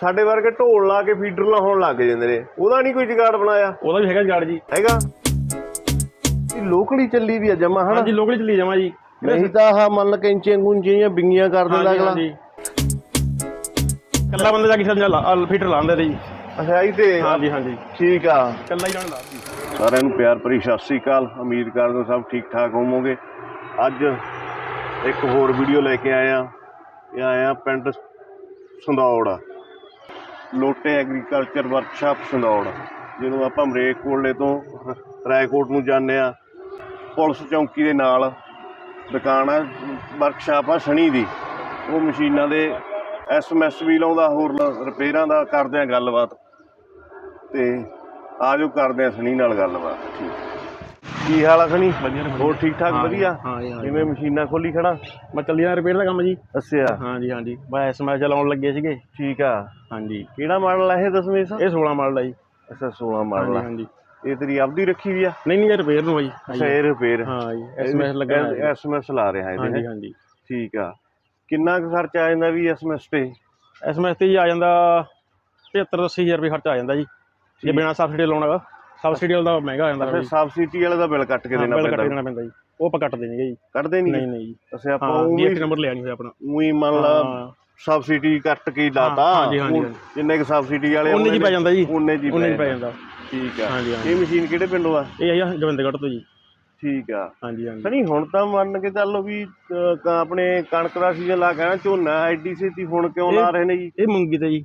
ਸਾਡੇ ਵਰਗੇ ਢੋਲ ਲਾ ਕੇ ਫੀਡਰ ਲਾਉਣ ਲੱਗ ਜਾਂਦੇ ਨੇ। ਉਹਦਾ ਨਹੀਂ ਕੋਈ ਜੁਗਾੜ ਬਣਾਇਆ। ਉਹਦਾ ਵੀ ਹੈਗਾ ਗਾਰਡ ਜੀ। ਹੈਗਾ? ਇਹ ਲੋਕਲੀ ਚੱਲੀ ਵੀ ਆ ਜਮਾ ਹਨਾ? ਹਾਂਜੀ ਲੋਕਲ ਚੱਲੀ ਜਾਵਾਂ ਜੀ। ਨਹੀਂ ਤਾਂ ਆਹ ਮੰਨ ਲ ਜਾਂ ਬਿੰਗੀਆਂ ਕਰ ਦਿੰਦਾ ਅਗਲਾ। ਹਾਂਜੀ। ਕੱਲਾ ਬੰਦਾ ਜਾ ਕੇ ਸਮਝਾ ਫੀਟਰ ਲਾਉਂਦੇ ਤੇ ਜੀ। ਅੱਛਾ ਇਹ ਤੇ। ਹਾਂਜੀ ਹਾਂਜੀ। ਠੀਕ ਆ। ਕੱਲਾ ਹੀ ਜਾਣ ਲਾ ਜੀ ਸਾਰਿਆਂ ਨੂੰ ਪਿਆਰ ਭਰੀ ਸਤਿ ਸ੍ਰੀ ਅਕਾਲ। ਉਮੀਦ ਕਰਦੇ ਸਭ ਠੀਕ ਠਾਕ ਹੋਵੋਗੇ। ਅੱਜ ਇੱਕ ਹੋਰ ਵੀਡੀਓ ਲੈ ਕੇ ਆਇਆ ਇਹ ਆਇਆ ਪਿੰਡ ਸੰਦੌੜ। ਲੋਟੇ ਐਗਰੀਕਲਚਰ ਵਰਕਸ਼ਾਪ ਸੰਦੌੜ ਜਦੋਂ ਆਪਾਂ ਮਰੇਕ ਕੋਲੇ ਤੋਂ ਰਾਏਕੋਟ ਨੂੰ ਜਾਂਦੇ ਆ ਪੁਲਿਸ ਚੌਂਕੀ ਦੇ ਨਾਲ ਦੁਕਾਨ ਆ, ਵਰਕਸ਼ਾਪ ਆ ਸਣੀ ਦੀ। ਉਹ ਮਸ਼ੀਨਾਂ ਦੇ ਐਸਐਮਐਸ ਵੀ ਲਾਉਂਦਾ, ਹੋਰ ਰਿਪੇਅਰਾਂ ਦਾ ਕਰਦੇ ਆ ਗੱਲਬਾਤ। ਤੇ ਆਜੋ ਕਰਦੇ ਆ ਸਣੀ ਨਾਲ ਗੱਲਬਾਤ, ਠੀਕ। ਕੀ ਹਾਲ ਆ ਸਣੀ? ਵਧੀਆ ਨੇ ਹੋਰ ਠੀਕ ਠਾਕ ਵਧੀਆ? ਹਾਂ ਜੀ ਹਾਂ ਜਿਵੇਂ ਮਸ਼ੀਨਾਂ ਖੋਲੀ ਖੜਾ? ਮੈਂ ਚੱਲੀ ਜਾ ਰਿਪੇਅਰ ਦਾ ਕੰਮ ਜੀ। ਅੱਛਾ। ਹਾਂਜੀ ਹਾਂਜੀ ਬਸ ਐਸਐਮਐਸ ਚਲਾਉਣ ਲੱਗੇ ਸੀਗੇ। ਠੀਕ ਆ। ਹਾਂਜੀ ਕਿਹੜਾ ਮਾਡਲ ਆ ਇਹ ਦਸਵੇਂ ਸਾ ਇਹ 16 ਮਾਡਲ ਆ ਜੀ। ਅੱਛਾ 16 ਮਾਡਲ ਆ। ਹਾਂਜੀ ਇਹ ਤੇਰੀ ਆਪਦੀ ਰੱਖੀ ਵੀ ਆ? ਨਹੀਂ ਨਹੀਂ ਇਹ ਰਿਪੇਅਰ ਨੂੰ ਆ ਜੀ। ਅੱਛਾ ਇਹ ਰਿਪੇਅਰ ਹਾਂ ਜੀ ਐਸਐਮਐਸ ਲੱਗਾ ਹੋਇਆ ਜੀ। ਐਸਐਮਐਸ ਲਾ ਰਿਹਾ ਇਹਦੇ ਹਾਂਜੀ ਹੈਂ? ਹਾਂਜੀ ਠੀਕ ਆ। ਕਿੰਨਾ ਕੁ ਖਰਚਾ ਆ ਜਾਂਦਾ ਵੀ ਐਸਐਮਐਸ ਤੇ? ਐਸਐਮਐਸ ਤੇ ਜੀ ਆ ਜਾਂਦਾ 75 80000 ਰੁਪਏ ਖਰਚਾ ਆ ਜਾਂਦਾ ਜੀ। ਜੇ ਬਿਨਾ ਸਬਸਿਡੀ ਲਾਉਣਾਗਾ ਸਬਸਿਡੀ ਵਾਲਾ ਤਾਂ ਮਹਿੰਗਾ ਆ ਜਾਂਦਾ ਫਿਰ। ਸਬਸਿਡੀ ਵਾਲੇ ਦਾ ਬਿੱਲ ਕੱਟ ਕੇ ਦੇਣਾ ਬਿੱਲ ਕੱਟ ਦੇਣਾ ਪੈਂਦਾ ਜੀ। ਉਹ ਆਪਾਂ ਕੱਟ ਦੇਣਗੇ ਜੀ। ਕੱਢਦੇ ਨਹੀਂ? ਨਹੀਂ ਨਹੀਂ ਜੀ। ਅਸੀਂ ਆਪਾਂ ਉਹੀ ਜੀਐਸਟੀ ਨੰਬਰ ਲਿਆ ਨਹੀਂ ਹੋਇਆ ਆਪਣਾ। ਉਹੀ ਮੰਨ ਲਾ ਸਬਸਿਡੀ ਕੱਟ ਕੇ ਲਾਤਾ। ਜਿੰਨੇ ਕੁ ਸਬਸਿਡੀ ਵਾਲੇ ਉਹਨੇ ਜੀ ਪੈ ਜਾਂਦਾ ਜੀ। ਉਹਨੇ ਜੀ ਪੈ ਜਾਂਦਾ। ਠੀਕ ਆ। ਹਾਂਜੀ ਹਾਂਜੀ। ਇਹ ਮਸ਼ੀਨ ਕਿਹੜੇ ਪਿੰਡੋਂ ਆ? ਇਹ ਆ ਗੋਬਿੰਦਗੜ੍ਹ ਤੋਂ ਜੀ। ਠੀਕ ਆ। ਹਾਂਜੀ ਹਾਂਜੀ। ਸਣੀ ਹੁਣ ਤਾਂ ਮੰਨ ਕੇ ਚੱਲੋ ਵੀ ਆਪਣੇ ਕਣਕ ਦਾ ਸੀਜ਼ਨ ਲਾ ਕੇ ਝੋਨਾ ਐਡੀ ਛੇਤੀ ਹੁਣ ਕਿਉਂ ਲਾ ਰਹੇ ਨੇ ਜੀ? ਇਹ ਮੂੰਗੀ ਤੇ ਜੀ।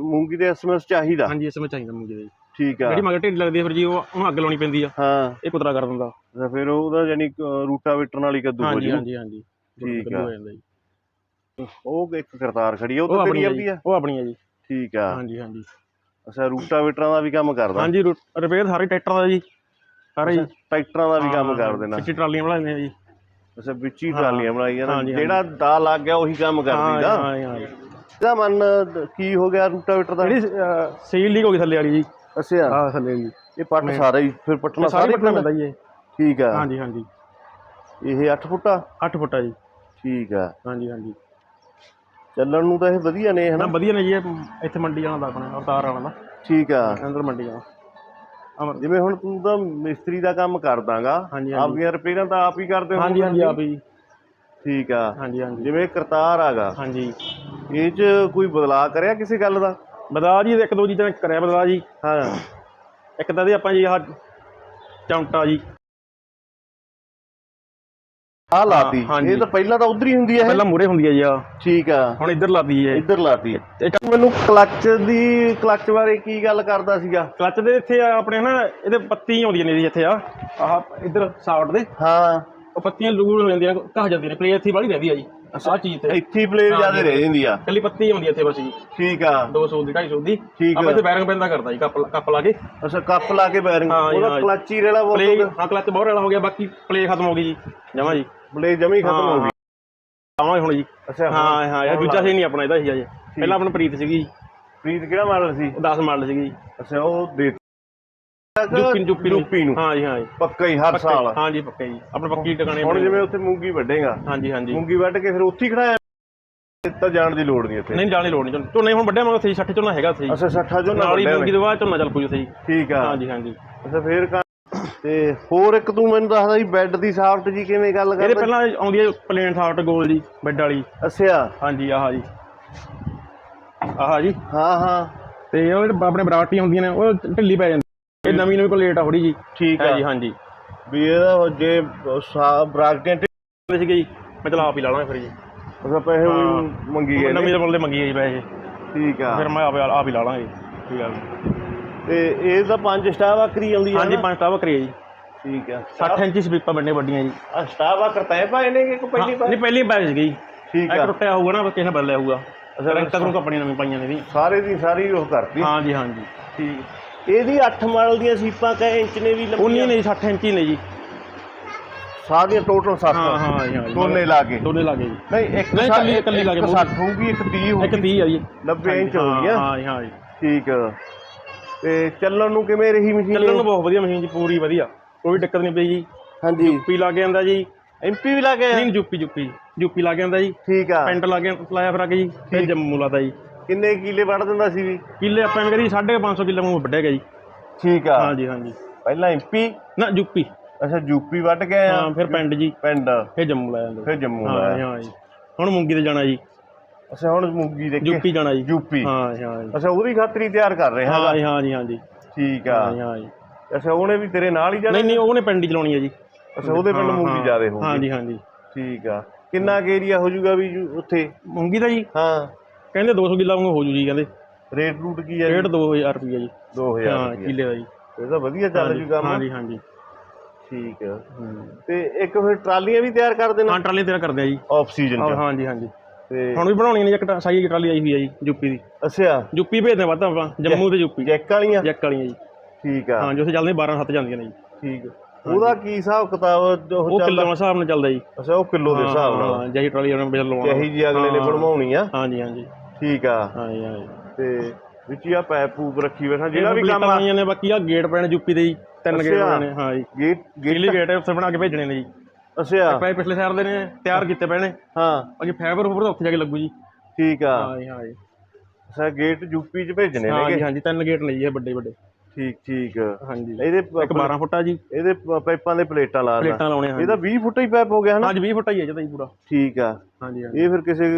ਮੂੰਗੀ ਦੇ ਐਸਐਮਐਸ ਚਾਹੀਦਾ। ਹਾਂਜੀ ਵਿੱਚ ਚਾਹੀਦਾ ਮੂੰਗੀ ਤੇ ਜੀ। ਠੀਕ ਆ। ਜਿਹੜੀ ਮਗਰ ਢਿੱਡ ਲੱਗਦੀ ਫਿਰ ਜੀ ਉਹ ਉਹਨੂੰ ਅੱਗ ਲਾਉਣੀ ਪੈਂਦੀ ਆ। ਹਾਂ। ਇਹ ਕੁਤਰਾ ਕਰ ਦਿੰਦਾ। ਫਿਰ ਉਹਦਾ ਯਾਨੀ ਰੂਟਾ ਵੇਟਰ ਨਾਲ ਹੀ ਕੱਦੂ ਹੋ ਹਾਂਜੀ ਜੂ। ਹਾਂਜੀ ਹਾਂਜੀ। ਠੀਕ ਕੱਦੂ ਆ। ਹੋ ਜਾਂਦਾ ਜੀ। ਉਹ ਇੱਕ ਕਰਤਾਰ ਖੜੀ ਆ ਉਹ ਤਾਂ ਤੇਰੀ ਆਪਣੀ ਆ ਆਪਦੀ ਜੀ। ਆ? ਉਹ ਆਪਣੀ ਆ ਜੀ। ਠੀਕ ਆ। ਹਾਂਜੀ ਹਾਂਜੀ। ਅੱਛਾ ਰੂਟਾ ਵੇਟਰਾਂ ਦਾ ਵੀ ਕੰਮ ਕਰਦਾ? ਹਾਂਜੀ ਰਿਪੇਅਰ ਸਾਰੇ ਟਰੈਕਟਰਾਂ ਦਾ ਜੀ। ਸਾਰੇ ਜੀ ਟਰੈਕਟਰਾਂ ਦਾ ਵੀ ਕੰਮ ਕਰ ਦੇਣਾ। ਪਿੱਛੇ ਟਰਾਲੀਆਂ ਬਣਾ ਦਿੰਦੇ ਆ ਜੀ। ਅੱਛਾ ਵਿੱਚ ਹੀ ਟਰਾਲੀਆਂ ਬਣਾਈਆਂ ਨਾ। ਹਾਂਜੀ, ਜਿਹੜਾ ਦਾ ਲੱਗ ਗਿਆ ਉਹੀ ਕੰਮ ਕਰ ਹਾਂ ਦਿੰਦਾ ਹਾਂ ਹਾਂ ਇਹਦਾ ਮਨ ਕੀ ਹੋ ਗਿਆ ਰੂਟਾ ਵੇਟਰ ਦਾ? ਜਿਹੜੀ ਸੀਲ ਲੀਕ ਹੋ ਗਈ ਥੱਲੇ ਵਾਲੀ ਜੀ। ਅੱਛਾ। ਹਾਂ ਥੱਲੇ ਜੀ ਇਹ ਪੱਟ ਸਾਰਾ ਹੀ ਫਿਰ ਪੱਟਣਾ ਸਾਰੇ ਪੱਟਣਾ ਪੈਂਦਾ ਜੀ ਇਹ। ਠੀਕ ਆ। ਹਾਂਜੀ ਹਾਂਜੀ। ਇਹ 8 ਫੁੱਟਾ? 8 ਫੁੱਟਾ ਜੀ। ਠੀਕ ਆ। ਹਾਂਜੀ ਹਾਂਜੀ। ਚੱਲਣ ਨੂੰ ਤਾਂ ਇਹ ਵਧੀਆ ਨੇ ਹਨਾ? ਵਧੀਆ ਨੇ ਜੀ ਇਹ ਇੱਥੇ ਮੰਡੀ ਜਾਣਾ ਦਾ ਆਪਣਾ ਅਵਤਾਰ ਵਾਲਾ ਦਾ। ਠੀਕ ਆ। ਅੰਦਰ ਮੰਡੀ ਅਮਰ। ਜਿਵੇਂ ਹੁਣ ਤੂੰ ਤਾਂ ਮਿਸਤਰੀ ਦਾ ਕੰਮ ਕਰਦਾਗਾ। ਆਪਦੀਆਂ ਰਿਪੇਅਰਾਂ ਤਾਂ ਆਪ ਹੀ ਕਰਦੇ ਹੋ ਹਾਂਜੀ ਹਾਂਜੀ ਆਪ ਹੀ। ਠੀਕ ਆ। ਹਾਂਜੀ ਹਾਂਜੀ। ਜਿਵੇਂ ਕਰਤਾਰ ਆਗਾ। ਹਾਂਜੀ। ਇਹ ਚ ਕੋਈ ਬਦਲਾਅ ਕਰਿਆ ਕਿਸੇ ਗੱਲ ਦਾ? ਬਦਲਾ ਜੀ ਇੱਕ ਦੋ ਚੀਜ਼ਾਂ ਕਰਿਆ ਬਦਲਾ ਜੀ। ਹਾਂ। ਇੱਕ ਤਾਂ ਦੇ ਆਪਾਂ ਜੀ ਆਹ ਚੌਂਟਾ ਜੀ। ਆ ਲਾਤੀ। ਹਾਂਜੀ। ਇਹ ਤਾਂ ਪਹਿਲਾਂ ਤਾਂ ਉਧਰ ਹੀ ਹੁੰਦੀ ਹੈ ਪਹਿਲਾਂ ਮੂਰੇ ਹੁੰਦੀ ਹੈ ਜੀ ਆ ਠੀਕ ਆ। ਹੁਣ ਇੱਧਰ ਲਾਦੀ ਹੈ ਇੱਧਰ ਲਾਤੀ। ਇਹ ਮੈਨੂੰ ਕਲੱਚ ਦੀ ਕਲੱਚ ਬਾਰੇ ਕੀ ਗੱਲ ਕਰਦਾ ਸੀਗਾ? ਕਲੱਚ ਦੇ ਇੱਥੇ ਆ ਆਪਣੇ ਨਾ ਇਹਦੇ ਪੱਤੀ ਆਉਂਦੀਆਂ ਨੇ ਜੀ ਇੱਥੇ ਆ। ਆਹ ਇੱਧਰ ਸਾਊਟ ਦੇ। ਹਾਂ। ਉਹ ਪੱਤੀਆਂ ਲੂੜ ਹੋ ਜਾਂਦੀਆਂ ਘਾ ਜਾਂਦੀਆਂ ਨੇ ਪਲੇ ਇੱਥੇ ਬਾਹਲੀ ਰਹਿੰਦੀ ਆ ਜੀ। ਆਹ ਚੀਜ਼ ਤੇ। ਇੱਥੇ ਹੀ ਪਲੇਟ ਜ਼ਿਆਦਾ ਰਹਿ ਜਾਂਦੀ ਆ। ਕੱਲੀ ਪੱਤੀ ਆਉਂਦੀ ਆ ਇੱਥੇ ਬਸ ਜੀ। ਠੀਕ ਆ। 200 ਦੀ 250 ਦੀ। ਠੀਕ ਆਪਾਂ ਆ। ਇੱਥੇ ਬੈਰਿੰਗ ਪੈਂਦਾ ਕਰਦਾ ਜੀ ਕੱਪ ਕੱਪ ਲਾ ਕੇ। ਅੱਛਾ ਕੱਪ ਲਾ ਕੇ ਬੈਰਿੰਗ ਜੀ, ਉਹਦਾ ਜੀ। ਕਲੱਚ ਹੀ ਰੇਲਾ ਪਲੇ ਬੋਲ ਹਾਂ ਕਲੱਚ ਬਹੁਤ ਵਾਲਾ ਹੋ ਗਿਆ ਬਾਕੀ ਪਲੇ ਖਤਮ ਹੋ ਗਈ ਜੀ। ਜਮਾ ਜੀ। ਪਲੇ ਜਮੀ ਖਤਮ ਹੋ ਗਈ। ਆਵਾਂਗੇ ਹੁਣ ਜੀ। ਅੱਛਾ ਹਾਂ ਹਾਂ ਇਹ ਦੂਜਾ ਸੀ ਨਹੀਂ ਆਪਣਾ ਇਹਦਾ ਸੀ ਅਜੇ। ਪਹਿਲਾਂ ਆਪਣਾ ਪ੍ਰੀਤ ਸੀਗੀ ਜੀ। ਪ੍ਰੀਤ ਕਿਹੜਾ ਮਾਡਲ ਸੀ? ਉਹ 10 ਮਾਡਲ ਸੀਗੀ ਜੀ। ਅੱਛਾ ਉਹ ਦੇ ਜੁੱਪੀ ਜੁੱਪੀ ਜੁੱਪੀ ਨੂੰ। ਹਾਂ ਜੀ ਹਾਂ ਜੀ। ਪੱਕਾ ਹੀ ਹਰ ਸਾਲ। ਹਾਂ ਜੀ ਪੱਕੇ ਜੀ। ਆਪਣੇ ਪੱਕੀ ਟਿਕਾਣੇ ਹੁਣ ਜਿਵੇਂ ਉੱਥੇ ਮੂੰਗੀ ਵੱਢੇਗਾ। ਹਾਂਜੀ ਹਾਂਜੀ ਮੂੰਗੀ ਵੱਢ ਕੇ ਫਿਰ ਉੱਥੇ ਹੀ ਖੜਾਇਆ। ਤਾਂ ਜਾਣ ਦੀ ਲੋੜ ਨਹੀਂ ਇੱਥੇ ਨਹੀਂ ਜਾਣ ਦੀ ਲੋੜ ਨਹੀਂ। ਝੋਨੇ ਹੁਣ ਵੱਡਿਆ ਮੈਂ ਉੱਥੇ 60 ਝੋਨਾ ਹੈਗਾ ਉੱਥੇ ਜੀ ਅੱਛਾ 60 ਜੋ ਨਾਲ ਹੀ ਮੂੰਗੀ ਤੋਂ ਬਾਅਦ ਝੋਨਾ ਚੱਲ ਪੂ ਉੱਥੇ ਜੀ ਠੀਕ ਆ। ਹਾਂਜੀ ਹਾਂਜੀ ਅੱਛਾ ਫੇਰ ਤੇ ਹੋਰ ਇੱਕ ਤੂੰ ਮੈਨੂੰ ਦੱਸਦਾ ਸੀ ਬੈੱਡ ਦੀ ਸਾਫਟ ਜੀ ਕਿਵੇਂ ਗੱਲ ਇਹਦੇ ਕਰਦਾ ਪਹਿਲਾਂ ਆਉਂਦੀ ਹੈ ਪਲੇਨ ਸਾਫਟ ਗੋਲ ਜੀ ਬੈੱਡ ਵਾਲੀ। ਅੱਛਾ। ਹਾਂਜੀ ਆਹ ਜੀ। ਆਹ ਜੀ। ਹਾਂ ਹਾਂ। ਤੇ ਉਹ ਆਪਣੇ ਬਰਾਟੀ ਹੁੰਦੀਆਂ ਨੇ ਉਹ ਢਿੱਲੀ ਪੈ ਜਾਂਦੀ ਨਵੀਂ ਨਵੀਂ ਕੋਲ ਲੇਟ ਆ ਥੋੜੀ ਜੀ ਠੀਕ ਹੈ ਆ ਜੀ ਹਾਂਜੀ। ਵੀ ਇਹਦਾ ਜੇ ਬਰਾਕਟਾਂ ਇਹ ਸੀਗੇ ਜੀ ਮੈਂ ਚਲਾ ਆਪ ਹੀ ਲਾ ਲਾਂਗਾ ਫਿਰ ਜੀ। ਅੱਛਾ ਪੈਸੇ ਵੀ ਮੰਗੀ ਗਏ ਨਵੀਂ ਨੇ। ਦੇ ਬੋਲਦੇ ਮੰਗੀ ਹੈ ਜੀ ਪੈਸੇ। ਠੀਕ ਆ। ਫਿਰ ਮੈਂ ਆਪ ਆਪ ਹੀ ਲਾ ਲਾਂਗੇ। ਠੀਕ ਆ। ਤੇ ਇਹ ਤਾਂ ਪੰਜ ਸਟਾਰ ਆਕਰੀ ਆਉਂਦੀ ਆ ਹਾਂਜੀ ਨਾ? ਪੰਜ ਟਾਵਾ ਕਰੀਏ ਜੀ। ਠੀਕ ਆ। 60 ਇੰਚੀ ਸਪੀਪਾਂ ਬੰਨੇ ਵੱਡੀਆਂ ਜੀ। ਆ ਸਟਾਰ ਆ ਕਰਤਾ ਪਾਏ ਨੇ ਕਿ ਪਹਿਲੀ ਹਾਂ, ਪਾਏ ਨਹੀਂ ਪਹਿਲੀ ਪੈ ਸੀਗੀ। ਜੀ ਠੀਕ ਇੱਕ ਆ। ਟੁੱਟਿਆ ਹੋਊਗਾ ਨਾ ਕਿਸੇ ਨੇ ਬਦਲਿਆ ਹੋਊਗਾ। ਅੱਛਾ, ਰੈਂਟਾਂ ਨੂੰ ਕੰਪਨੀ ਨਵੀਂ ਪਾਈਆਂ ਨੇ ਵੀ। ਸਾਰੇ ਦੀ ਸਾਰੀ ਉਹ ਕਰਤੀ। ਹਾਂਜੀ ਹਾਂਜੀ। ਠੀਕ। ਇਹਦੀ 8 ਮਾਡਲ ਦੀਆਂ ਸੀਪਾਂ ਕਹੇ ਇੰਚ ਨੇ ਵੀ ਲੰਬੀਆਂ। ਨੇ ਜੀ 60 ਇੰਚੀ ਨੇ ਜੀ। ਸਾਰੀਆਂ ਟੋਟਲ 60 ਹਾਂ ਹਾਂ ਜੀ, ਹਾਂ ਜੀ। ਦੋਨੇ ਲਾ ਕੇ। ਦੋਨੇ ਲੱਗੇ ਜੀ। ਨਹੀਂ ਇੱਕ ਨਹੀਂ, ਇਕੱਲੀ- ਇਕੱਲੀ ਲਾ ਕੇ ਇੱਕ ਮੂੰਹ। 60 ਹੋਊਗੀ ਇੱਕ 30 ਇੱਕ ਹੋਊਗੀ 30 ਆ ਜੀ। 90 ਇੰਚ ਹੋ ਗਈ ਆ। ਹਾਂ ਜੀ ਹਾਂ ਜੀ। ਠੀਕ ਆ। ਤੇ ਚੱਲਣ ਨੂੰ ਕਿਵੇਂ ਰਹੀ ਮਸ਼ੀਨ ਚੱਲਣ ਨੂੰ ਬਹੁਤ ਵਧੀਆ ਮਸ਼ੀਨ ਜੀ ਪੂਰੀ ਵਧੀਆ। ਕੋਈ ਦਿੱਕਤ ਨਹੀਂ ਪਈ ਜੀ। ਹਾਂਜੀ। ਯੂਪੀ ਲਾ ਕੇ ਆਂਦਾ ਜੀ। ਐਮਪੀ ਵੀ ਲੱਗੇ ਨਹੀਂ ਯੂਪੀ ਯੂਪੀ ਯੂਪੀ ਲਾ ਕੇ ਆਂਦਾ ਜੀ। ਠੀਕ ਆ। ਪੈਂਟ ਲਾ ਕੇ ਲਾਇਆ ਫਿਰ ਆ ਕੇ ਜੀ ਫਿਰ ਜੰਮੂ ਲਾਦਾ ਜੀ। ਕਿੰਨੇ ਕਿੱਲੇ ਵੱਢ ਦਿੰਦਾ ਸੀ ਵੀ? ਕਿੱਲੇ ਆਪਾਂ ਐਵੇਂ ਕਰੀ 550 ਕਿੱਲੇ ਨੂੰ ਵੱਢਿਆ ਗਿਆ ਜੀ। ਠੀਕ ਆ। ਹਾਂਜੀ ਹਾਂਜੀ। ਪਹਿਲਾਂ ਐਮਪੀ? ਨਾ ਯੂਪੀ। ਅੱਛਾ ਯੂਪੀ ਵੱਢ ਕੇ ਆਇਆ? ਹਾਂ ਫਿਰ ਪਿੰਡ ਜੀ। ਪਿੰਡ। ਫਿਰ ਜੰਮੂ ਲੈ ਜਾਂਦੇ। ਫਿਰ ਜੰਮੂ ਹਾਂ ਜੀ, ਹਾਂ ਜੀ। ਹੁਣ ਮੂੰਗੀ ਤੇ ਜਾਣਾ ਜੀ। ਅੱਛਾ ਹੁਣ ਮੂੰਗੀ ਦੇ ਯੂਪੀ ਜਾਣਾ ਜੀ। ਯੂਪੀ। ਹਾਂ ਜੀ, ਹਾਂ ਜੀ। ਅੱਛਾ ਉਹਦੀ ਖਾਤਰੀ ਤਿਆਰ ਕਰ ਰਿਹਾ ਹਾਂ। ਜੀ, ਹਾਂ ਜੀ ਹਾਂ ਜੀ। ਠੀਕ ਆ। ਹਾਂ ਜੀ, ਹਾਂ ਜੀ। ਅੱਛਾ ਉਹਨੇ ਵੀ ਤੇਰੇ ਨਾਲ ਹੀ ਜਾਣਾ ਨਹੀਂ ਨਹੀਂ ਉਹਨੇ ਪਿੰਡ ਹੀ ਚਲਾਉਣੀ ਹੈ ਜੀ। ਅੱਛਾ ਉਹਦੇ ਪਿੰਡ ਹਾਂ, ਮੂੰਗੀ ਹਾਂ। ਜ਼ਿਆਦੇ ਹਾਂ। ਹੋਊਗੀ। ਜੀ ਹਾਂ ਜੀ। ਠੀਕ ਆ। ਕਿੰਨਾ ਏਰੀਆ ਹੋ ਜਾਊਗਾ ਵੀ ਜੂ- ਉੱਥੇ? ਮੂੰਗੀ ਦਾ ਜੀ। ਹਾਂ। ਕਹਿੰਦੇ 200 ਕਿੱਲਾ ਵਾਂਗੂ ਹੋ ਜੂ ਜੀ ਕਹਿੰਦੇ। ਰੇਟ ਰੂਟ ਕੀ ਹੈ ਡੇਢ 2000 ਰੁਪਈਆ ਜੀ। 2000 ਹਾਂ ਰੁਪਏ ਕਿੱਲੇ ਦਾ ਜੀ। ਇਹ ਤਾਂ ਵਧੀਆ ਚੱਲ ਜੂ ਕੰਮ। ਹਾਂ ਜੀ ਹਾਂ ਜੀ ਠੀਕ ਆ। ਹੂੰ। ਤੇ ਇੱਕ ਫਿਰ ਟਰਾਲੀਆਂ ਵੀ ਤਿਆਰ ਕਰ ਦੇਣਾ? ਹਾਂ ਟਰਾਲੀ ਤੇਰਾ ਕਰਦੇ ਆ ਜੀ। ਆਫ ਸੀਜ਼ਨ ਹਾਂ ਚ। ਹਾਂ ਜੀ ਹਾਂ ਜੀ ਤੇ ਹੁਣ ਵੀ ਬਣਾਉਣੀ ਨੇ ਇੱਕ ਸਾਈ ਦੀ ਟਰਾਲੀ ਆਈ ਹੋਈ ਹੈ ਜੀ ਯੂਪੀ ਦੀ। ਅੱਛਾ। ਯੂਪੀ ਭੇਜਦੇ ਵੱਧ ਆਪਾਂ ਜੰਮੂ ਤੇ ਯੂਪੀ। ਜੈਕ ਵਾਲੀਆਂ? ਜੈਕ ਵਾਲੀਆਂ ਜੀ। ਠੀਕ ਆ। ਹਾਂ ਜੋ ਉੱਥੇ ਚੱਲਦੇ 12 7 ਜਾਂਦੀਆਂ ਨੇ ਜੀ। ਠੀਕ ਉਹਦਾ ਕੀ ਹਿਸਾਬ ਕਿਤਾਬ ਉਹ ਉਹ ਚੱਲਦਾ? ਕਿੱਲੋ ਦੇ ਹਿਸਾਬ ਨਾਲ ਚੱਲਦਾ ਜੀ। ਅੱਛਾ ਉਹ ਕਿਲੋ ਦੇ ਹਿਸਾਬ ਨਾਲ। ਹਾਂ ਜਿਹੀ ਟਰਾਲੀ ਉਹਨਾਂ ਬਿਜਲ ਲਵਾਉਣਾ। ਜਿਹੀ ਜੀ ਅਗਲੇ ਨੇ। ਬਣਵਾਉਣੀ ਆ। ਹਾਂ ਜੀ ਹਾਂ ਜੀ ਠੀਕ ਆ। ਹਾਂ ਜੀ ਹਾਂ ਜੀ ਤੇ ਵਿੱਚ ਆ ਪੈਪ ਪੂਪ ਰੱਖੀ ਬੈਠਾ ਜਿਹੜਾ ਵੀ ਕੰਮ ਆ। ਆਈਆਂ ਨੇ ਬਾਕੀ ਆ ਗੇਟ ਪੈਣ ਯੂਪੀ ਦੇ ਜੀ ਤਿੰਨ ਗੇਟ। ਪੈਣੇ ਨੇ ਹਾਂ ਜੀ। ਗੇਟ ਗੇਲੀ ਗੇਟ ਉੱਥੇ ਬਣਾ ਕੇ ਭੇਜਣੇ ਨੇ ਜੀ। ਅੱਛਾ। ਪਾਈ ਪਿਛਲੇ ਸਾਲ ਦੇ ਨੇ ਤਿਆਰ ਕੀਤੇ ਨੇ ਹਾਂ। ਬਾਕੀ ਫਾਈਬਰ ਉੱਪਰ ਤਾਂ ਉੱਥੇ ਜਾ ਕੇ ਲੱਗੂ ਜੀ। ਠੀਕ ਆ। ਹਾਂ ਜੀ ਹਾਂ ਜੀ। ਅੱਛਾ ਗੇਟ ਯੂਪੀ ਚ ਭੇਜਣੇ ਹਾਂ ਨੇਗੇ? ਜੀ ਹਾਂ ਜੀ ਤਿੰਨ ਗੇਟ ਨੇ ਜੀ ਇਹ ਵੱਡੇ ਵੱਡੇ। ਠੀਕ ਠੀਕ। ਹਾਂ ਜੀ। ਇਹਦੇ ਇੱਕ 12 ਫੁੱਟਾ ਜੀ। ਇਹਦੇ ਪ- ਪਾਈਪਾਂ ਦੇ ਪਲੇਟਾਂ ਲਾ ਪਲੇਟਾਂ ਲਾਉਣੇ ਹਾਂ ਇਹਦਾ 20 ਫੁੱਟ ਹੀ ਪਾਈਪ ਹੋ ਗਿਆ ਹਨਾ? ਹਾਂ ਜੀ 20 ਫੁੱਟਾ ਹੀ ਹੈ ਜਦਾ ਜੀ ਪੂਰਾ। ਠੀਕ ਆ। ਹਾਂ ਜੀ ਹਾਂ ਇਹ ਫਿਰ ਕਿਸੇ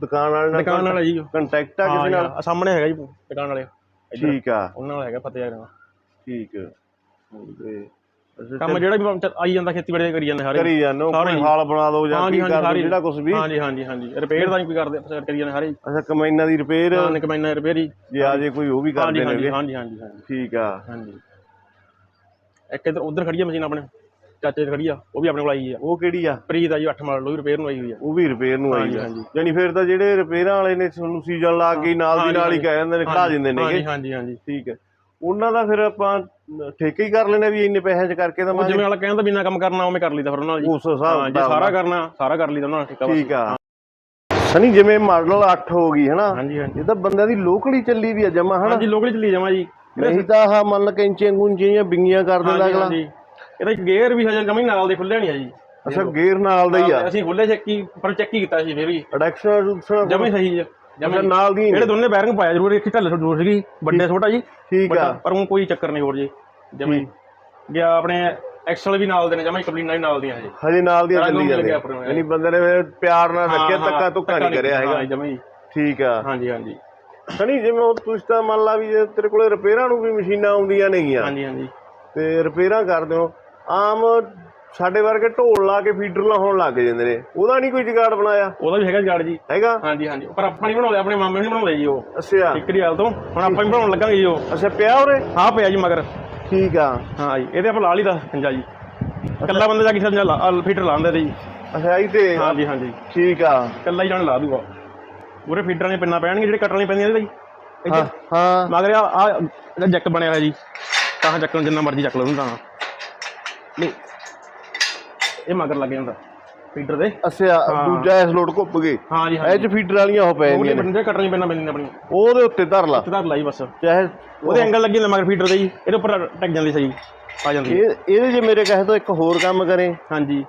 ਦੁਕਾਨ ਵਾਲੇ ਨਾਲ ਦੁਕਾਨ ਵਾਲਾ ਜੀ। ਕੰਟੈਕਟ ਆ ਹਾਂ ਕਿਸੇ ਨਾਲ? ਸਾਹਮਣੇ ਹੈਗਾ ਜੀ ਦੁਕਾਨ ਵਾਲੇ। ਇੱਧਰ। ਠੀਕ ਆ। ਉਹਨਾਂ ਨਾਲ ਹੈਗਾ ਫਤਿਹ ਜਗਰਾ ਠੀਕ। ਤੇ ਅੱਛਾ, ਕੰਮ ਜਿਹੜਾ ਵੀ ਚੱਲ ਆਈ ਜਾਂਦਾ ਖੇਤੀਬਾੜੀ ਦਾ ਕਰੀ ਜਾਂਦੇ ਸਾਰੇ। ਕਰੀ ਜਾਂਦੇ ਸਾਰੇ ਕੋਈ ਹੀ। ਹਾਲ ਬਣਾ ਦਿਓ ਜਾਂ ਕੀ ਕਰ ਸਾਰੇ ਜਿਹੜਾ ਕੁਝ ਵੀ। ਹਾਂਜੀ ਹਾਂਜੀ ਹਾਂਜੀ। ਰਿਪੇਅਰ ਦਾ ਨਹੀਂ ਕੋਈ ਕਰਦੇ ਅਫਸਰ ਕਰੀ ਜਾਂਦੇ ਸਾਰੇ ਅੱਛਾ ਕਮੈਨਾਂ ਦੀ ਰਿਪੇਅਰ। ਹਾਂ ਨਿਕ ਮੈਨਾਂ ਰਿਪੇਅਰ ਹੀ ਜੇ ਆ ਜੇ ਕੋਈ ਉਹ ਵੀ ਹਾਂਜੀ ਕਰਦੇ ਹਾਂਜੀ ਨੇਗੇ ਹਾਂਜੀ ਹਾਂਜੀ ਹਾਂਜੀ। ਠੀਕ ਆ। ਹਾਂਜੀ। ਇੱਕ ਇਧਰ ਉਧਰ ਖੜੀ ਆ ਮਸ਼ੀਨ ਆਪਣੇ। ਚਾਚੇ ਦੀ ਖੜੀ ਆ ਉਹ ਵੀ ਆਪਣੇ ਕੋਲ ਆਈ ਆ। ਉਹ ਕਿਹੜੀ ਆ? ਪ੍ਰੀਤ ਆ ਜੀ 8 ਮਾਡਲ ਉਹ ਵੀ ਰਿਪੇਅਰ ਨੂੰ ਆਈ ਹੋਈ ਆ। ਉਹ ਵੀ ਰਿਪੇਅਰ ਨੂੰ ਆਈ ਆ। ਹਾਂਜੀ। ਯਾਨੀ ਫਿਰ ਤਾਂ ਜਿਹੜੇ ਰਿਪੇਅਰਾਂ ਵਾਲੇ ਨੇ ਤੁਹਾਨੂੰ ਸੀਜ਼ਨ ਲਾ ਕੇ ਨਾਲ ਦੀ ਨਾਲ ਹੀ ਕਹਿ ਜਾਂਦੇ ਨੇ ਖੜਾ ਦਿੰਦੇ ਨੇਗੇ। ਹਾਂਜੀ ਹਾਂਜੀ ਹਾਂਜੀ। ਠੀਕ ਹੈ। ਉਹਨਾਂ ਦਾ ਫਿਰ ਆਪਾਂ ਠੇਕੇ ਹੀ ਕਰ ਲੈਣੇ ਵੀ ਇੰਨੇ ਪੈਸਿਆਂ 'ਚ ਕਰਕੇ ਦਵਾਂਗੇ ਜਿਵੇਂ ਵਾਲਾ ਕਹਿੰਦਾ ਬਿਨਾ ਕੰਮ ਕਰਨਾ ਉਵੇਂ ਕਰ ਲਈਦਾ ਫਿਰ ਉਹਨਾਂ ਨਾਲ ਜੀ। ਉਸ ਹਿਸਾਬ ਨਾਲ। ਸਾਰਾ ਕਰਨਾ ਸਾਰਾ ਕਰ ਲਈਦਾ ਉਹਨਾਂ ਨਾਲ ਠੇਕਾ ਠੀਕ ਆ। ਸਨੀ ਜਿਵੇਂ ਮਾਡਲ 8 ਹੋ ਗਈ ਹਨਾ? ਇਹ ਤਾਂ ਬੰਦਿਆਂ ਦੀ ਲੋਕਲੀ ਚੱਲੀ ਵੀ ਆ ਜਮਾ ਹਨਾ? ਹਾਂਜੀ ਲੋਕਲ ਚੱਲੀ ਜਾਵਾਂ ਜੀ। ਨਹੀਂ ਤਾਂ ਆਹ ਮੰਨ ਲ ਕੈਂਚੀਆਂ ਗੁੰਚੀਆਂ ਬਿੰਗੀਆਂ ਕਰ ਦਿੰਦਾ ਅਗਲਾ। ਹਾਂਜੀ। ਇਹਦਾ ਗੇਅਰ ਵੀ ਹਜੇ ਜਮਾ ਨਾਲ ਦੇ ਖੁੱਲੇ ਨਹੀਂ ਆ ਜੀ। ਅੱਛਾ ਗੇਅਰ ਨਾਲ ਦਾ ਹੀ ਆ? ਅਸੀਂ ਖੁੱਲੇ ਚੱਕੀ ਪਰ ਚੈੱਕੀ ਕੀਤਾ ਸੀ ਫਿਰ ਵੀ। ਐਡਕਸ਼ਨ ਰੁਕਸ਼ਨ ਜਮਾ ਸਹੀ ਆ ਜਮਾ। ਨਾਲ ਦੀ। ਜਿਹੜੇ ਦੋਨੇ ਬੈਰਿੰਗ ਪਾਇਆ ਜ਼ਰੂਰ ਇੱਕ ਢੱਲ ਜ਼ਰੂਰ ਸੀਗੀ ਵੱਡੇ ਛੋਟਾ ਜੀ। ਠੀਕ ਆ। ਪਰ ਉਹ ਕੋਈ ਚੱਕਰ ਨਹੀਂ ਹੋਰ ਜੀ ਜਮਾ। ਗਿਆ ਆਪਣੇ ਐਕਸਲ ਵੀ ਨਾਲ ਦੇ ਨੇ ਜਮਾ ਕਪਲੀਨਾ ਵੀ ਨਾਲ ਦੀਆਂ ਹਜੇ। ਹਜੇ ਨਾਲ ਦੀਆਂ ਚੱਲੀ ਜਾਂਦੇ। ਯਾਨੀ ਬੰਦੇ ਨੇ ਪਿਆਰ ਨਾਲ ਰੱਖਿਆ ਧੱਕਾ ਧੁੱਕਾ ਨਹੀਂ ਕਰਿਆ ਹੈਗਾ। ਜਮਾ। ਠੀਕ ਆ। ਹਾਂਜੀ ਹਾਂਜੀ। ਸਣੀ ਜਿਵੇਂ ਉਹ ਤੁਸੀਂ ਤਾਂ ਮੰਨ ਲਾ ਵੀ ਜੇ ਤੇਰੇ ਕੋਲੇ ਰਿਪੇਅਰਾਂ ਨੂੰ ਵੀ ਮਸ਼ੀਨਾਂ ਆਉਂਦੀਆਂ ਨੇਗੀਆਂ। ਹਾਂਜੀ ਹਾਂਜੀ। ਤੇ ਰਿਪੇਅਰਾਂ ਕਰਦੇ ਹੋ ਆਮ ਸਾਡੇ ਵਰਗੇ ਢੋਲ ਲਾ ਕੇ ਫੀਡਰ ਲਾਉਣ ਲੱਗ ਜਾਂਦੇ ਨੇ। ਉਹਦਾ ਨਹੀਂ ਕੋਈ ਜੁਗਾੜ ਬਣਾਇਆ। ਉਹਦਾ ਵੀ ਹੈਗਾ ਜਗਾੜ ਜੀ। ਹੈਗਾ? ਹਾਂਜੀ ਹਾਂਜੀ। ਪਰ ਆਪਾਂ ਨਹੀਂ ਬਣਾਉਂਦੇ ਆਪਣੇ ਮਾਮੇ ਨਹੀਂ ਬਣਾਉਂਦੇ ਜੀ ਉਹ। ਅੱਛਾ। ਟਿਕਰੀ ਹਾਲ ਤੋਂ। ਹੁਣ ਆਪਾਂ ਹੀ ਬਣਾਉਣ ਲੱਗਾਂਗੇ ਜੀ ਉਹ। ਅੱਛਾ ਪਿਆ ਉਰੇ? ਹਾਂ ਪਿਆ ਜੀ ਮਗਰ। ਠੀਕ ਆ। ਹਾਂ ਜੀ ਇਹਦੇ ਆਪਾਂ ਲਾ ਲਈਦਾ ਸੰਜਾ ਜੀ। ਕੱਲਾ ਬੰਦਾ ਜਾ ਕੇ ਸੰਜਾ ਲਾ ਫੀਟਰ ਲਾਉਂਦੇ ਤੇ ਜੀ। ਅੱਛਾ ਇਹ ਤੇ। ਹਾਂਜੀ ਹਾਂਜੀ। ਠੀਕ ਆ। ਕੱਲਾ ਹੀ ਜਾਣ ਲਾ ਦੂਗਾ। ਪੂਰੇ ਫੀਡਰਾਂ ਦੀਆਂ ਪਿੰਨਾਂ ਪੈਣਗੇ ਜਿਹੜੇ ਕੱਟਣ ਵਾਲੀਆਂ ਪੈਂਦੀਆਂ ਇਹਦੇ ਜੀ। ਹਾਂ ਹਾਂ। ਮਗਰ ਆ ਜੈਕ ਬਣਿਆ ਹੋਇਆ ਜੀ। ਤਾਂ ਚੱਕਣ ਜਿੰਨਾ ਮਰਜ਼ੀ ਚੱਕ ਲਓ ਤਾਂ। ਨਹੀਂ। ਇਹ ਮਗਰ ਲੱਗ ਜਾਂਦਾ ਫੀਡਰ ਦੇ। ਅੱਛਾ ਦੂਜਾ ਇਸ ਲੋਡ ਘੁੱਪ ਗਏ। ਹਾਂ ਜੀ ਹਾਂ ਇਹ ਚ ਫੀਡਰ ਵਾਲੀਆਂ ਉਹ ਪੈ ਜਾਂਦੀਆਂ ਨੇ। ਬੰਦੇ ਕੱਟਣੀ ਪੈਣਾ ਪੈਂਦੀਆਂ ਆਪਣੀਆਂ। ਉਹਦੇ ਉੱਤੇ ਧਰ ਲਾ। ਸਿੱਧਾ ਲਾਈ ਬਸ। ਚਾਹੇ ਉਹਦੇ ਐਂਗਲ ਲੱਗੀ ਹੁੰਦਾ ਮਗਰ ਫੀਡਰ ਦੇ ਜੀ। ਇਹਦੇ ਉੱਪਰ ਟੱਕ ਜਾਂਦੀ ਸਹੀ। ਆ ਜਾਂਦੀ। ਇਹ ਇਹਦੇ ਜੇ ਮੇਰੇ ਕਹੇ ਤੋਂ ਇੱਕ ਹੋਰ ਕੰਮ ਕਰੇ। ਹਾਂਜੀ।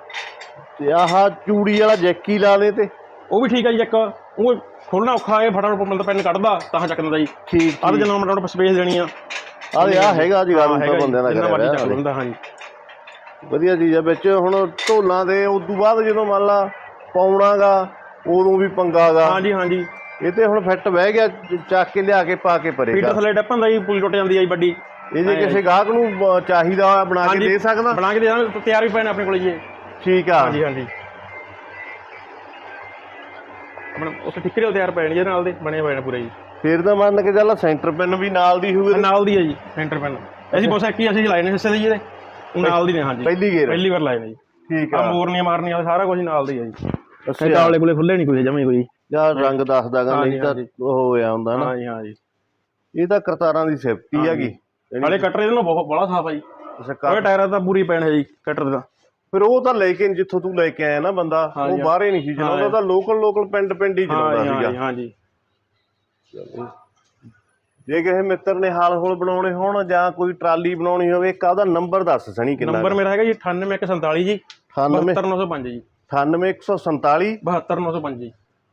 ਤੇ ਆਹ ਚੂੜੀ ਵਾਲਾ ਜੈਕੀ ਲਾ ਦੇ ਤੇ। ਉਹ ਵੀ ਠੀਕ ਹੈ ਜੀ ਇੱਕ। ਉਹ ਖੋਲਣਾ ਔਖਾ ਹੈ ਫਟਾਫਟ ਬੰਦਾ ਪੈਨ ਕੱਢਦਾ ਤਾਂ ਚੱਕ ਦਿੰਦਾ ਜੀ। ਠੀਕ ਆਹ ਜਿੰਨਾ ਮਿੰਟ ਸਪੇਸ ਦੇਣੀ ਆ। ਆਹ ਆ ਹੈਗਾ ਜੀ ਗੱਲ ਤਾਂ ਬੰਦਿਆਂ ਦਾ ਕਰਿਆ ਦਿੰਦਾ ਹਾਂਜੀ। ਵਧੀਆ ਚੀਜ਼ ਆ ਵਿੱਚ। ਹੁਣ ਢੋਲਾਂ ਦੇ ਉਸ ਤੋਂ ਬਾਅਦ ਜਦੋਂ ਮੰਨ ਲਾ ਪਾਉਣਾਗਾ ਉਦੋਂ ਵੀ ਪੰਗਾਗਾ। ਹਾਂਜੀ ਹਾਂਜੀ। ਇਹ ਤੇ ਹੁਣ ਫਿੱਟ ਬਹਿ ਗਿਆ ਚੱਕ ਕੇ ਲਿਆ ਕੇ ਪਾ ਕੇ ਪਰੇਗਾ। ਥੱਲੇ ਡੱਪਾਂ ਦਾ ਜੀ ਪੁਲੀ ਟੁੱਟ ਜਾਂਦੀ ਆ ਜੀ ਵੱਡੀ। ਇਹ ਜੇ ਕਿਸੇ ਗਾਹਕ ਨੂੰ ਚਾਹੀਦਾ ਬਣਾ ਕੇ। ਦੇ ਸਕਦਾ। ਬਣਾ ਕੇ ਦੇ ਦਾਂਗੇ ਤਿਆਰ ਵੀ ਪੈਣ ਆਪਣੇ ਕੋਲ ਜੀ। ਠੀਕ ਆ। ਹਾਂਜੀ ਹਾਂਜੀ। ਆਪਣਾ ਉੱਥੇ ਠਿਕਰੇ ਉਹ ਤਿਆਰ ਪੈਣ ਜਿਹਦੇ ਨਾਲ ਦੇ ਬਣੇ ਹੋਏ ਨੇ ਪੂਰੇ ਜੀ। ਫਿਰ ਤਾਂ ਮੰਨ ਕੇ ਚੱਲ ਸੈਂਟਰ ਪਿੰਨ ਵੀ ਨਾਲ ਦੀ ਹੋਊਗੀ ਨਾਲ ਦੀ ਹੈ ਜੀ ਸੈਂਟਰ ਪੈਨ। ਅਸੀਂ ਬਸ ਇੱਕ ਹੀ ਅਸੀਂ ਲਾਏ ਨੇ ਹਿੱਸੇ ਦੇ ਜੀ ਇਹਦੇ। ਨਾਲ ਦੀ ਨੇ ਹਾਂਜੀ। ਪਹਿਲੀ ਗੇਰ ਪਹਿਲੀ ਵਾਰ ਲਾਏ ਨੇ ਜੀ। ਠੀਕ ਆ। ਆ ਮੋਰਨੀਆਂ ਮਾਰਨੀਆਂ ਸਾਰਾ ਕੁਝ ਨਾਲ ਦੀ ਹੈ ਜੀ। ਅੱਛਾ। ਵਾਲੇ ਕੋਲੇ ਖੁੱਲੇ ਨਹੀਂ ਕੋਈ ਜਮੇ ਕੋਈ। ਯਾਰ ਰੰਗ ਦੱਸਦਾਗਾ ਨਹੀਂ ਤਾਂ। ਉਹ ਹੋਇਆ ਹੁੰਦਾ ਨਾ। ਹਾਂਜੀ ਹਾਂਜੀ। ਇਹ ਤਾਂ ਕਰਤਾਰਾਂ ਦੀ ਸੇਫਟੀ ਹੈਗੀ। ਨਾਲੇ ਕਟਰ ਇਹਦੇ ਨਾਲ ਬਹੁਤ ਬੜਾ ਸਾਫ਼ ਆ ਜੀ। ਅੱਛਾ ਉਹ ਟਾਇਰਾਂ ਤਾਂ ਪੂਰੀ ਪੈਣ ਹੈ ਜੀ ਕਟਰ ਦਾ। ਫਿਰ ਉਹ ਤਾਂ ਲੈ ਕੇ ਜਿੱਥੋਂ ਤੂੰ ਲੈ ਕੇ ਆਇਆ ਨਾ ਬੰਦਾ ਉਹ। ਬਾਹਰੇ ਨਹੀਂ ਸੀ ਚਲਾਉਂਦਾ ਤਾਂ ਲੋਕਲ ਲੋਕਲ ਪਿੰਡ ਪਿੰਡ ਹੀ ਚਲਾਉਂਦਾ ਸੀਗਾ। ਹਾਂਜੀ। ਹਾਂਜੀ ਜੇ ਕਿਸੇ ਮਿੱਤਰ ਨੇ ਹਾਲ ਹੋਲ ਬਣਾਉਣੇ ਹੋਣ ਜਾਂ ਕੋਈ ਟਰਾਲੀ ਬਣਾਉਣੀ ਹੋਵੇ ਇੱਕ ਉਹਦਾ ਨੰਬਰ ਦੱਸ ਸਣੀ ਕਿੰਨਾ ਨੰਬਰ ਮੇਰਾ ਹੈਗਾ ਜੀ 98147 ਜੀ 98 72905 ਜੀ। 98147 72905 ਜੀ।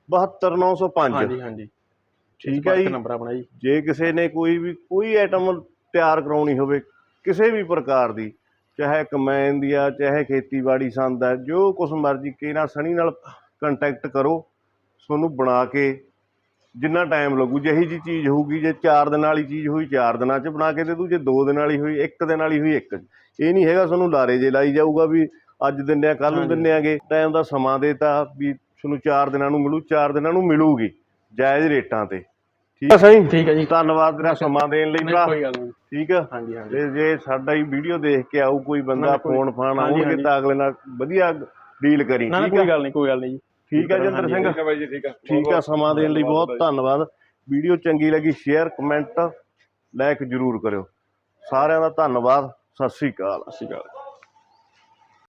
72905 ਹਾਂਜੀ ਹਾਂਜੀ। ਠੀਕ ਹੈ ਜੀ। ਨੰਬਰ ਆਪਣਾ ਜੀ। ਜੇ ਕਿਸੇ ਨੇ ਕੋਈ ਵੀ ਕੋਈ ਆਈਟਮ ਤਿਆਰ ਕਰਾਉਣੀ ਹੋਵੇ ਕਿਸੇ ਵੀ ਪ੍ਰਕਾਰ ਦੀ ਚਾਹੇ ਕਮੈਨ ਦੀ ਆ ਚਾਹੇ ਖੇਤੀਬਾੜੀ ਸੰਦ ਹੈ ਜੋ ਕੁਛ ਮਰਜ਼ੀ ਕਿਹਨਾਂ ਸਣੀ ਨਾਲ ਕੰਟੈਕਟ ਕਰੋ ਤੁਹਾਨੂੰ ਬਣਾ ਕੇ ਜਿੰਨਾ ਟਾਈਮ ਲੱਗੂ ਜਿਹੀ ਜੀ ਚੀਜ਼ ਹੋਊਗੀ ਜੇ 4 ਦਿਨ ਵਾਲੀ ਚੀਜ਼ ਹੋਈ 4 ਦਿਨਾਂ 'ਚ ਬਣਾ ਕੇ ਦੇ ਦੂ ਜੇ 2 ਦਿਨ ਵਾਲੀ ਹੋਈ 1 ਦਿਨ ਵਾਲੀ ਹੋਈ 1 ਇਹ ਨਹੀਂ ਹੈਗਾ ਤੁਹਾਨੂੰ ਲਾਰੇ ਜੇ ਲਾਈ ਜਾਊਗਾ ਵੀ ਅੱਜ ਦਿੰਦੇ ਆ ਕੱਲ ਨੂੰ। ਦਿੰਦੇ ਆਗੇ। ਟਾਈਮ ਦਾ ਸਮਾਂ ਦੇਤਾ ਵੀ ਤੁਹਾਨੂੰ 4 ਦਿਨਾਂ ਨੂੰ ਮਿਲੂ 4 ਦਿਨਾਂ ਨੂੰ ਮਿਲੂਗੀ ਜਾਇਜ਼ ਰੇਟਾਂ ਤੇ। ਠੀਕ ਹੈ? ਸਹੀ ਠੀਕ ਹੈ ਜੀ। ਧੰਨਵਾਦ ਤੇਰਾ ਸਮਾਂ ਦੇਣ ਲਈ ਭਰਾ। ਕੋਈ ਗੱਲ ਨਹੀਂ। ਠੀਕ ਆ ਹਾਂਜੀ ਹਾਂਜੀ। ਤੇ ਜੇ ਸਾਡਾ ਹੀ ਵੀਡੀਓ ਦੇਖ ਕੇ ਆਊ ਕੋਈ ਬੰਦਾ ਕੋਈ- ਫੋਨ ਫਾਨ ਆਉਣਗੇ। ਤਾਂ ਅਗਲੇ ਨਾਲ ਵਧੀਆ ਡੀਲ ਕਰੀ ਠੀਕ ਕੋਈ ਆ ਗੱਲ ਨਹੀਂ ਕੋਈ ਗੱਲ ਨਹੀਂ ਜੀ। ਠੀਕ ਆ ਜਿੰਦਰ ਸਿੰਘ? ਠੀਕ ਹੈ ਬਾਈ ਜੀ ਠੀਕ ਹੈ ਠੀਕ ਆ ਸਮਾਂ ਦੇਣ ਲਈ ਬਹੁਤ ਧੰਨਵਾਦ। ਵੀਡੀਓ ਚੰਗੀ ਲੱਗੀ ਸ਼ੇਅਰ ਕਮੈਂਟ ਲਾਈਕ ਜਰੂਰ ਕਰਿਓ। ਸਾਰਿਆਂ ਦਾ ਧੰਨਵਾਦ ਸਤਿ ਸ੍ਰੀ ਅਕਾਲ। ਸਤਿ ਸ਼੍ਰੀ ਅਕਾਲ।